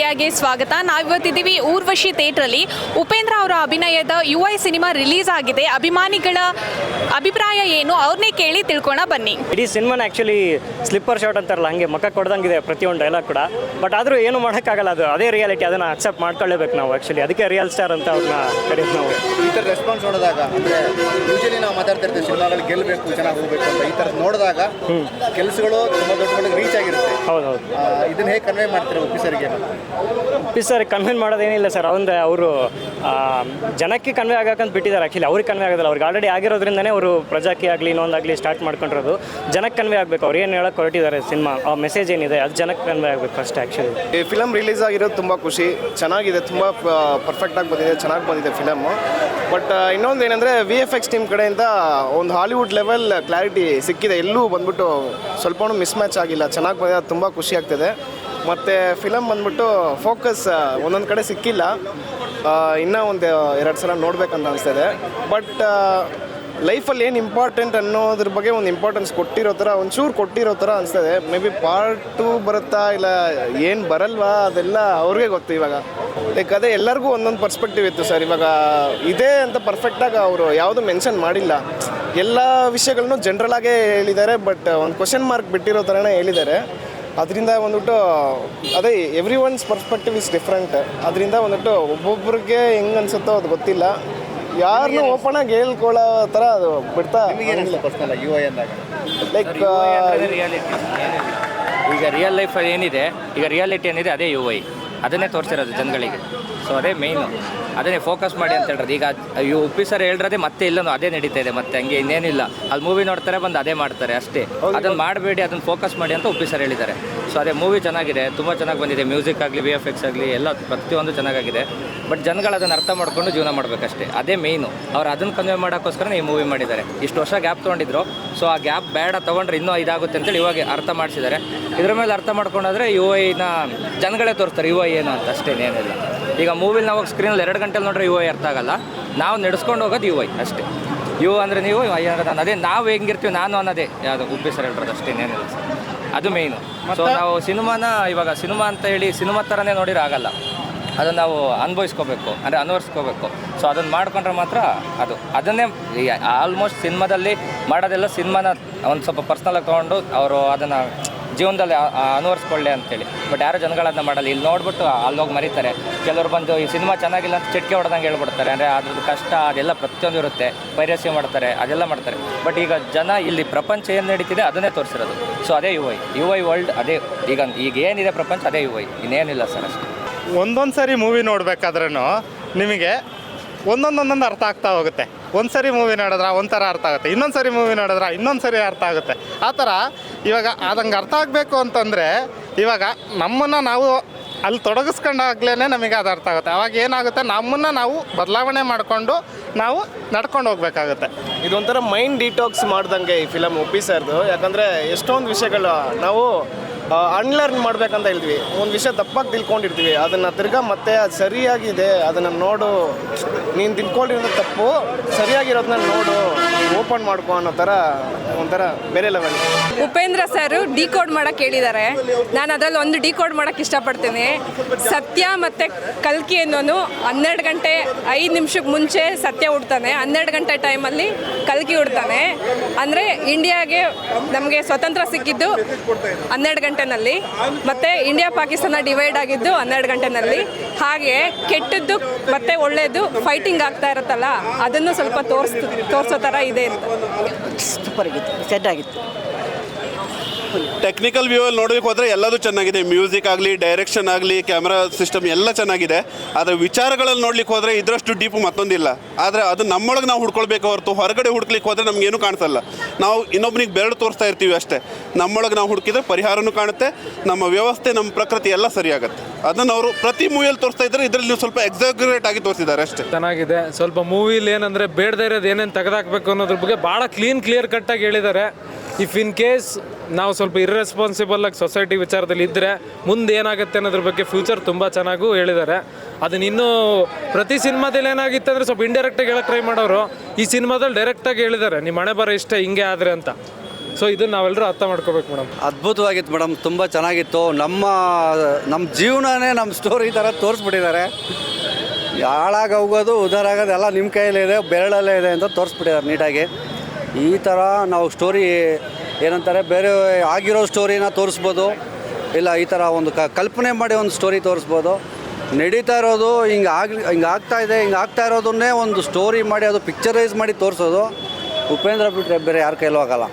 ಇಂಡಿಯಾಗೆ ಸ್ವಾಗತ. ನಾವಿವತ್ತಿದ್ದೀವಿ ಊರ್ವಶಿ ಥಿಯೇಟ್ರಲ್ಲಿ. ಉಪೇಂದ್ರ ಅವರ ಅಭಿನಯದ ಯು ಐ ಸಿನಿಮಾ ರಿಲೀಸ್ ಆಗಿದೆ. ಅಭಿಮಾನಿಗಳ ಅಭಿಪ್ರಾಯ ಏನು? ಅವ್ರನ್ನೇ ಕೇಳಿ ತಿಳ್ಕೊಳ ಬನ್ನಿ. ಇಡೀ ಸಿನಿಮಾನ ಆ್ಯಕ್ಚುಲಿ ಸ್ಲಿಪ್ಪರ್ ಶಾಟ್ ಅಂತಾರಲ್ಲ ಹಂಗೆ ಮಕ್ಕ ಕೊಡ್ದಂಗಿದೆ ಪ್ರತಿಯೊಂದು ಡೈಲಾಗ್ ಕೂಡ. ಬಟ್ ಆದರೂ ಏನು ಮಾಡೋಕ್ಕಾಗಲ್ಲ ಅದು ಅದೇ ರಿಯಾಲಿಟಿ ಅದನ್ನು ಅಕ್ಸೆಪ್ಟ್ ಮಾಡ್ಕೊಳ್ಳೇಬೇಕು ನಾವು ಆ್ಯಕ್ಚುಲಿ ಅದಕ್ಕೆ ರಿಯಲ್ ಸ್ಟಾರ್ ಅಂತ ಅವ್ರನ್ನ ಕರೀತೀವಿ ನಾವು. ಈ ಥರ ರೆಸ್ಪಾನ್ಸ್ ನೋಡಿದಾಗ ಅಂದರೆ ಯೂಶಲಿ ಇರ್ತೀವಿ ಸಿನಿಮಾಗಳು ಗೆಲ್ಲಬೇಕು ಚೆನ್ನಾಗಿ ಹೋಗ್ಬೇಕು ಅಂತ ಈ ಥರದ್ದು ನೋಡಿದಾಗ ಕೆಲಸಗಳು ತುಂಬ ದೊಡ್ಡ ಮಟ್ಟಿಗೆ ರೀಚ್ ಆಗಿರುತ್ತೆ. ಹೌದು ಹೌದು ಇದನ್ನ ಹೇಗೆ ಕನ್ವೆ ಮಾಡ್ತಾರೆ ಆಫೀಸರ್ಗೆ ಪಿ ಸರ್ ಕನ್ವೆ ಮಾಡೋದೇನಿಲ್ಲ ಸರ್. ಅಂದರೆ ಅವರು ಜನಕ್ಕೆ ಕನ್ವೆ ಆಗಕ್ಕಂತ ಬಿಟ್ಟಿದ್ದಾರೆ. ಆಕ್ಚುಲಿ ಅವ್ರಿಗೆ ಕನ್ವೆ ಆಗೋದಿಲ್ಲ ಅವ್ರಿಗೆ ಆಲ್ರೆಡಿ ಆಗಿರೋದ್ರಿಂದನೇ ಅವರು ಪ್ರಜಾಕಿ ಆಗಲಿ ಇನ್ನೊಂದಾಗಲಿ ಸ್ಟಾರ್ಟ್ ಮಾಡ್ಕೊಂಡಿರೋದು. ಜನಕ್ಕೆ ಕನ್ವೆ ಆಗಬೇಕು. ಅವ್ರು ಏನು ಹೇಳಕ್ಕೆ ಹೊರಟಿದ್ದಾರೆ ಸಿನಿಮಾ ಆ ಮೆಸೇಜ್ ಏನಿದೆ ಅದು ಜನಕ್ಕೆ ಕನ್ವೆ ಆಗಬೇಕು ಫಸ್ಟ್ ಆ್ಯಕ್ಚುಲಿ ಈ ಫಿಲಮ್ ರಿಲೀಸ್ ಆಗಿರೋದು ತುಂಬ ಖುಷಿ. ಚೆನ್ನಾಗಿದೆ. ತುಂಬ ಪರ್ಫೆಕ್ಟಾಗಿ ಬಂದಿದೆ. ಚೆನ್ನಾಗಿ ಬಂದಿದೆ ಫಿಲಮ್ಮು ಬಟ್ ಇನ್ನೊಂದು ಏನಂದರೆ ವಿ ಎಫ್ ಎಕ್ಸ್ ಟೀಮ್ ಕಡೆಯಿಂದ ಒಂದು ಹಾಲಿವುಡ್ ಲೆವೆಲ್ ಕ್ಲಾರಿಟಿ ಸಿಕ್ಕಿದೆ. ಎಲ್ಲೂ ಬಂದ್ಬಿಟ್ಟು ಸ್ವಲ್ಪ ಮಿಸ್ ಮ್ಯಾಚ್ ಆಗಿಲ್ಲ. ಚೆನ್ನಾಗಿ ಬಂದಿದೆ. ತುಂಬ ಖುಷಿ ಆಗ್ತಿದೆ. ಮತ್ತು ಫಿಲಮ್ ಬಂದ್ಬಿಟ್ಟು ಫೋಕಸ್ ಒಂದೊಂದು ಕಡೆ ಸಿಕ್ಕಿಲ್ಲ. ಇನ್ನೂ ಒಂದು ಎರಡು ಸಲ ನೋಡಬೇಕಂತ ಅನಿಸ್ತಿದೆ. ಬಟ್ ಲೈಫಲ್ಲಿ ಏನು ಇಂಪಾರ್ಟೆಂಟ್ ಅನ್ನೋದ್ರ ಬಗ್ಗೆ ಒಂದು ಇಂಪಾರ್ಟೆನ್ಸ್ ಕೊಟ್ಟಿರೋ ಥರ, ಒಂಚೂರು ಕೊಟ್ಟಿರೋ ಥರ ಅನಿಸ್ತದೆ. ಮೇ ಬಿ ಪಾರ್ಟ್ ಬರುತ್ತಾ ಇಲ್ಲ ಏನು ಬರಲ್ವಾ ಅದೆಲ್ಲ ಅವ್ರಿಗೆ ಗೊತ್ತು ಇವಾಗ. ಲೈಕ್ ಅದೇ ಎಲ್ಲರಿಗೂ ಒಂದೊಂದು ಪರ್ಸ್ಪೆಕ್ಟಿವ್ ಇತ್ತು ಸರ್. ಇವಾಗ ಇದೇ ಅಂತ ಪರ್ಫೆಕ್ಟಾಗಿ ಅವರು ಯಾವುದು ಮೆನ್ಷನ್ ಮಾಡಿಲ್ಲ. ಎಲ್ಲ ವಿಷಯಗಳನ್ನು ಜನ್ರಲಾಗೇ ಹೇಳಿದ್ದಾರೆ ಬಟ್ ಒಂದು ಕ್ವಶನ್ ಮಾರ್ಕ್ ಬಿಟ್ಟಿರೋ ಥರನೇ ಹೇಳಿದ್ದಾರೆ. ಅದರಿಂದ ಬಂದ್ಬಿಟ್ಟು ಅದೇ every one's perspective is different ಅದರಿಂದ ಬಂದ್ಬಿಟ್ಟು ಒಬ್ಬೊಬ್ರಿಗೆ ಹೆಂಗೆ ಅನಿಸುತ್ತೋ ಅದು ಗೊತ್ತಿಲ್ಲ. ಯಾರನ್ನೂ ಓಪನ್ ಆಗಿ ಹೇಳ್ಕೊಳ್ಳೋ ಥರ ಅದು ಬಿಡ್ತಾ ಯು ಐ ಅಂದಾಗ? ಲೈಕ್ ರಿಯಾಲಿಟಿ ಈಗ ರಿಯಲ್ ಲೈಫಲ್ಲಿ ಏನಿದೆ? ಈಗ ರಿಯಾಲಿಟಿ ಏನಿದೆ ಅದೇ ಯು ಐ ಅದನ್ನೇ ತೋರಿಸಿರೋದು ಜನಗಳಿಗೆ. ಸೊ ಅದೇ ಮೇಯ್ನು ಅದನ್ನೇ ಫೋಕಸ್ ಮಾಡಿ ಅಂತ ಹೇಳಿದ್ರು ಈಗ ಇವು ಉಪ್ಪಿ ಸರ್ ಹೇಳಿರೋದೇ ಮತ್ತೆ ಇಲ್ಲೋ ಅದೇ ನಡೀತಾ ಇದೆ ಮತ್ತೆ ಹಂಗೆ ಇನ್ನೇನಿಲ್ಲ. ಅಲ್ಲಿ ಮೂವಿ ನೋಡ್ತಾರೆ ಬಂದು ಅದೇ ಮಾಡ್ತಾರೆ ಅಷ್ಟೇ. ಅದನ್ನು ಮಾಡಬೇಡಿ ಅದನ್ನು ಫೋಕಸ್ ಮಾಡಿ ಅಂತ ಉಪ್ಪಿ ಸರ್ ಹೇಳಿದ್ದಾರೆ. ಸೊ ಅದೇ ಮೂವಿ ಚೆನ್ನಾಗಿದೆ ತುಂಬ ಚೆನ್ನಾಗಿ ಬಂದಿದೆ. ಮ್ಯೂಸಿಕ್ ಆಗಲಿ ವಿ ಎಫ್ ಎಕ್ಸ್ ಆಗಲಿ ಎಲ್ಲ ಪ್ರತಿಯೊಂದು ಚೆನ್ನಾಗಿದೆ ಬಟ್ ಜನಗಳು ಅದನ್ನು ಅರ್ಥ ಮಾಡ್ಕೊಂಡು ಜೀವನ ಮಾಡಬೇಕಷ್ಟೇ. ಅದೇ ಮೇಯ್ನು ಅವ್ರು ಅದನ್ನು ಕನ್ವೆ ಮಾಡೋಕ್ಕೋಸ್ಕರ ಈ ಮೂವಿ ಮಾಡಿದ್ದಾರೆ. ಇಷ್ಟು ವರ್ಷ ಗ್ಯಾಪ್ ತೊಗೊಂಡಿದ್ರು. ಸೊ ಆ ಗ್ಯಾಪ್ ಬೇಡ ತೊಗೊಂಡ್ರೆ ಇನ್ನೂ ಇದಾಗುತ್ತೆ ಅಂತೇಳಿ ಇವಾಗ ಅರ್ಥ ಮಾಡಿಸಿದ್ದಾರೆ. ಇದ್ರ ಮೇಲೆ ಅರ್ಥ ಮಾಡ್ಕೊಂಡಾದ್ರೆ ಯು ಐನ ಜನಗಳೇ ತೋರಿಸ್ತಾರೆ ಯು ಐ ಏನು ಅಂತ. ಅಷ್ಟೇ ಏನಿಲ್ಲ ಈಗ ಮೂವಿಲಿ ನಾವು ಸ್ಕ್ರೀನಲ್ಲಿ ಎರಡು ಗಂಟೆಲಿ ನೋಡ್ರೆ ಯು ಐ ಅರ್ಥ ಆಗಲ್ಲ. ನಾವು ನಡೆಸ್ಕೊಂಡು ಹೋಗೋದು ಯು ಐ ಅಷ್ಟೇ. ಯು ಅಂದರೆ ನೀವು ಐ ಅನ್ನೋದು ಅದೇ ನಾವು ಹೆಂಗಿರ್ತೀವಿ ನಾನು ಅನ್ನೋದೇ. ಯಾವುದು ಉಪ್ಪಿ ಸರ್ ಹೇಳ್ಬೋದು ಅಷ್ಟೇ ಏನಿಲ್ಲ ಸರ್. ಅದು ಮೇಯ್ನು ಸೊ ನಾವು ಸಿನಿಮಾನ ಇವಾಗ ಸಿನಿಮಾ ಅಂತ ಹೇಳಿ ಸಿನಿಮಾ ಥರನೇ ನೋಡಿರೋ ಆಗಲ್ಲ. ಅದನ್ನು ನಾವು ಅನುಭವಿಸ್ಕೋಬೇಕು, ಅಂದರೆ ಅನುವರ್ಸ್ಕೋಬೇಕು. ಸೊ ಅದನ್ನು ಮಾಡ್ಕೊಂಡ್ರೆ ಮಾತ್ರ ಅದು, ಅದನ್ನೇ ಆಲ್ಮೋಸ್ಟ್ ಸಿನಿಮಾದಲ್ಲಿ ಮಾಡೋದೆಲ್ಲ ಸಿನಿಮಾನ ಒಂದು ಸ್ವಲ್ಪ ಪರ್ಸ್ನಲಾಗಿ ತೊಗೊಂಡು ಅವರು ಅದನ್ನು ಜೀವನದಲ್ಲಿ ಅನುವರ್ಸ್ಕೊಳ್ಳಿ ಅಂತೇಳಿ. ಬಟ್ ಯಾರೋ ಜನಗಳನ್ನ ಮಾಡಲ್ಲ. ಇಲ್ಲಿ ನೋಡ್ಬಿಟ್ಟು ಅಲ್ಲಿ ಹೋಗಿ ಮರೀತಾರೆ. ಕೆಲವರು ಬಂದು ಈ ಸಿನಿಮಾ ಚೆನ್ನಾಗಿಲ್ಲ ಅಂತ ಚಿಟ್ಕೆ ಹೊಡೆದಂಗೆ ಹೇಳ್ಬಿಡ್ತಾರೆ. ಅಂದರೆ ಅದ್ರದ್ದು ಕಷ್ಟ, ಅದೆಲ್ಲ ಪ್ರತಿಯೊಂದು ಇರುತ್ತೆ. ಪೈರಸಿ ಮಾಡ್ತಾರೆ, ಅದೆಲ್ಲ ಮಾಡ್ತಾರೆ. ಬಟ್ ಈಗ ಜನ ಇಲ್ಲಿ ಪ್ರಪಂಚ ಏನು ನಡೀತಿದೆ ಅದನ್ನೇ ತೋರಿಸಿರೋದು. ಸೊ ಅದೇ U I U I world ಅದೇ, ಈಗ ಈಗ ಏನಿದೆ ಪ್ರಪಂಚ ಅದೇ ಯು ಐ ಇನ್ನೇನಿಲ್ಲ ಸರ್ ಅಷ್ಟೇ. ಒಂದೊಂದು ಸರಿ ಮೂವಿ ನೋಡಬೇಕಾದ್ರೂ ನಿಮಗೆ ಒಂದೊಂದೊಂದೊಂದು ಅರ್ಥ ಆಗ್ತಾ ಹೋಗುತ್ತೆ. ಒಂದು ಸರಿ ಮೂವಿ ನೋಡಿದ್ರೆ ಒಂಥರ ಅರ್ಥ ಆಗುತ್ತೆ. ಇನ್ನೊಂದು ಸರಿ ಮೂವಿ ನೋಡಿದ್ರೆ ಇನ್ನೊಂದು ಸರಿ ಅರ್ಥ ಆಗುತ್ತೆ. ಆ ಥರ ಇವಾಗ ಅದಂಗೆ ಅರ್ಥ ಆಗಬೇಕು ಅಂತಂದರೆ ಇವಾಗ ನಮ್ಮನ್ನು ನಾವು ಅಲ್ಲಿ ತೊಡಗಿಸ್ಕೊಂಡಾಗ್ಲೇ ನಮಗೆ ಅದು ಅರ್ಥ ಆಗುತ್ತೆ. ಅವಾಗ ಏನಾಗುತ್ತೆ? ನಮ್ಮನ್ನು ನಾವು ಬದಲಾವಣೆ ಮಾಡಿಕೊಂಡು ನಾವು ನಡ್ಕೊಂಡು ಹೋಗ್ಬೇಕಾಗುತ್ತೆ. ಇದೊಂಥರ ಮೈಂಡ್ ಡಿಟಾಕ್ಸ್ ಮಾಡ್ದಂಗೆ ಈ ಫಿಲಮ್ ಒಪ್ಪಿಸರ್ದು ಯಾಕಂದರೆ ಎಷ್ಟೊಂದು ವಿಷಯಗಳು ನಾವು ಅನ್ಲರ್ನ್ ಮಾಡ್ಬೇಕಂತ ಹೇಳ್ತೀವಿ ಒಂದು ವಿಷಯ ತಪ್ಪಾಗಿ ತಿಳ್ಕೊಂಡಿರ್ತೀವಿ. ಅದನ್ನು ತಿರ್ಗಾ ಮತ್ತೆ ಅದು ಸರಿಯಾಗಿದೆ. ಅದನ್ನು ನೋಡು. ನೀನು ತಿಳ್ಕೊಂಡಿರೋದು ತಪ್ಪು. ಸರಿಯಾಗಿರೋದನ್ನ ನೋಡು. ಓಪನ್ ಮಾಡ್ಕೊ ಅನ್ನೋ ಥರ ಒಂಥರ ಬೇರೆ ಲೆವೆಲ್ ಉಪೇಂದ್ರ ಸರ್ ಡಿಕೋಡ್ ಮಾಡಕ್ಕೆ ಹೇಳಿದ್ದಾರೆ. ನಾನು ಅದರಲ್ಲಿ ಒಂದು ಡಿಕೋಡ್ ಮಾಡಕ್ಕೆ ಇಷ್ಟಪಡ್ತೀನಿ. ಸತ್ಯ ಮತ್ತು ಕಲ್ಕಿ ಅನ್ನೋನು ಹನ್ನೆರಡು ಗಂಟೆ ಐದು ನಿಮಿಷಕ್ಕೆ ಮುಂಚೆ ಸತ್ಯ ಹುಡ್ತಾನೆ. ಹನ್ನೆರಡು ಗಂಟೆ ಟೈಮಲ್ಲಿ ಕಲ್ಕಿ ಹುಡ್ತಾನೆ. ಅಂದರೆ ಇಂಡಿಯಾಗೆ ನಮಗೆ ಸ್ವತಂತ್ರ ಸಿಕ್ಕಿದ್ದು ಹನ್ನೆರಡು ಗಂಟೆನಲ್ಲಿ. ಮತ್ತೆ ಇಂಡಿಯಾ ಪಾಕಿಸ್ತಾನ ಡಿವೈಡ್ ಆಗಿದ್ದು ಹನ್ನೆರಡು ಗಂಟೆನಲ್ಲಿ. ಹಾಗೆ ಕೆಟ್ಟದ್ದು ಮತ್ತೆ ಒಳ್ಳೆಯದು ಫೈಟಿಂಗ್ ಆಗ್ತಾ ಇರುತ್ತಲ್ಲ ಅದನ್ನು ಸ್ವಲ್ಪ ತೋರಿಸ್ ತೋರಿಸೋ ಥರ ಇದೆ ಅಂತ. ಸೂಪರ್ ಆಗಿತ್ತು ಸೆಟ್ ಆಗಿತ್ತು. ಟೆಕ್ನಿಕಲ್ ವ್ಯೂ ಅಲ್ಲಿ ನೋಡೋದಕ್ಕೆ ಹೋದರೆ ಎಲ್ಲದು ಚೆನ್ನಾಗಿದೆ. ಮ್ಯೂಸಿಕ್ ಆಗಲಿ ಡೈರೆಕ್ಷನ್ ಆಗಲಿ ಕ್ಯಾಮ್ರಾ ಸಿಸ್ಟಮ್ ಎಲ್ಲ ಚೆನ್ನಾಗಿದೆ. ಆದರೆ ವಿಚಾರಗಳಲ್ಲಿ ನೋಡ್ಲಿಕ್ಕೆ ಹೋದ್ರೆ ಇದರಷ್ಟು ಡೀಪ್ ಮತ್ತೊಂದಿಲ್ಲ. ಆದರೆ ಅದು ನಮ್ಮೊಳಗೆ ನಾವು ಹುಡ್ಕೊಳ್ಬೇಕು ಹೊರತು ಹೊರಗಡೆ ಹುಡ್ಕ್ಲಿಕ್ಕೆ ಹೋದರೆ ಏನು ಕಾಣಿಸಲ್ಲ. ನಾವು ಇನ್ನೊಬ್ಬನಿಗೆ ಬೆರಳು ತೋರಿಸ್ತಾ ಇರ್ತೀವಿ ಅಷ್ಟೇ. ನಮ್ಮೊಳಗೆ ನಾವು ಹುಡುಕಿದ್ರೆ ಪರಿಹಾರನೂ ಕಾಣುತ್ತೆ, ನಮ್ಮ ವ್ಯವಸ್ಥೆ, ನಮ್ಮ ಪ್ರಕೃತಿ ಎಲ್ಲ ಸರಿಯಾಗುತ್ತೆ. ಅದನ್ನು ಅವರು ಪ್ರತಿ ಮೂವಿಯಲ್ಲಿ ತೋರಿಸ್ತಾ ಇದ್ದಾರೆ ಇದರಲ್ಲಿ ಸ್ವಲ್ಪ ಎಕ್ಸಾಗ್ರೇಟ್ ಆಗಿ ತೋರಿಸಿದ್ದಾರೆ ಅಷ್ಟೇ. ಚೆನ್ನಾಗಿದೆ. ಸ್ವಲ್ಪ ಮೂವಿಲಿ ಏನಂದರೆ ಬೇಡದೇ ಇರೋದು ಏನೇನು ತೆಗೆದಾಕ್ಬೇಕು ಅನ್ನೋದ್ರ ಬಗ್ಗೆ ಭಾಳ ಕ್ಲೀನ್ ಕ್ಲಿಯರ್ ಕಟ್ಟಾಗಿ ಹೇಳಿದ್ದಾರೆ. ಇಫ್ ಇನ್ ಕೇಸ್ ನಾವು ಸ್ವಲ್ಪ ಇರ್ರೆಸ್ಪಾನ್ಸಿಬಲ್ ಆಗಿ ಸೊಸೈಟಿ ವಿಚಾರದಲ್ಲಿ ಇದ್ದರೆ ಮುಂದೆ ಏನಾಗುತ್ತೆ ಅನ್ನೋದ್ರ ಬಗ್ಗೆ ಫ್ಯೂಚರ್ ತುಂಬ ಚೆನ್ನಾಗೂ ಹೇಳಿದ್ದಾರೆ. ಅದನ್ನ ಇನ್ನೂ ಪ್ರತಿ ಸಿನಿಮಾದಲ್ಲಿ ಏನಾಗಿತ್ತು ಅಂದರೆ ಸ್ವಲ್ಪ ಇಂಡೈರೆಕ್ಟಾಗಿ ಹೇಳಕ್ಕೆ ಟ್ರೈ ಮಾಡೋರು ಈ ಸಿನಿಮಾದಲ್ಲಿ ಡೈರೆಕ್ಟಾಗಿ ಹೇಳಿದ್ದಾರೆ. ನಿಮ್ಮ ಹಣೆ ಬರೋ ಇಷ್ಟ, ಹಿಂಗೆ ಆದರೆ ಅಂತ. ಸೊ ಇದನ್ನ ನಾವೆಲ್ಲರೂ ಅರ್ಥ ಮಾಡ್ಕೋಬೇಕು ಮೇಡಮ್. ಅದ್ಭುತವಾಗಿತ್ತು ಮೇಡಮ್, ತುಂಬ ಚೆನ್ನಾಗಿತ್ತು. ನಮ್ಮ ನಮ್ಮ ಜೀವನನೇ ನಮ್ಮ ಸ್ಟೋರಿ ಥರ ತೋರಿಸ್ಬಿಟ್ಟಿದ್ದಾರೆ. ಹಾಳಾಗಿ ಹೋಗೋದು ಉದ್ಧಾರ ಆಗೋದು ಎಲ್ಲ ನಿಮ್ಮ ಕೈಯಲ್ಲೇ ಇದೆ, ಬೆರಳಲ್ಲೇ ಇದೆ ಅಂತ ತೋರಿಸ್ಬಿಟ್ಟಿದ್ದಾರೆ ನೀಟಾಗಿ. ಈ ಥರ ನಾವು ಸ್ಟೋರಿ ಏನಂತಾರೆ, ಬೇರೆ ಆಗಿರೋ ಸ್ಟೋರಿನ ತೋರಿಸ್ಬೋದು. ಇಲ್ಲ, ಈ ಥರ ಒಂದು ಕಲ್ಪನೆ ಮಾಡಿ ಒಂದು ಸ್ಟೋರಿ ತೋರಿಸ್ಬೋದು. ನಡೀತಾ ಇರೋದು, ಹಿಂಗೆ ಆಗಲಿ, ಹಿಂಗೆ ಆಗ್ತಾ ಇದೆ, ಹಿಂಗೆ ಆಗ್ತಾ ಇರೋದನ್ನೇ ಒಂದು ಸ್ಟೋರಿ ಮಾಡಿ, ಅದು ಪಿಕ್ಚರೈಸ್ ಮಾಡಿ ತೋರಿಸೋದು. ಉಪೇಂದ್ರ ಬಿಟ್ಟರೆ ಬೇರೆ ಯಾರ ಕೈಲೂ ಆಗಲ್ಲ.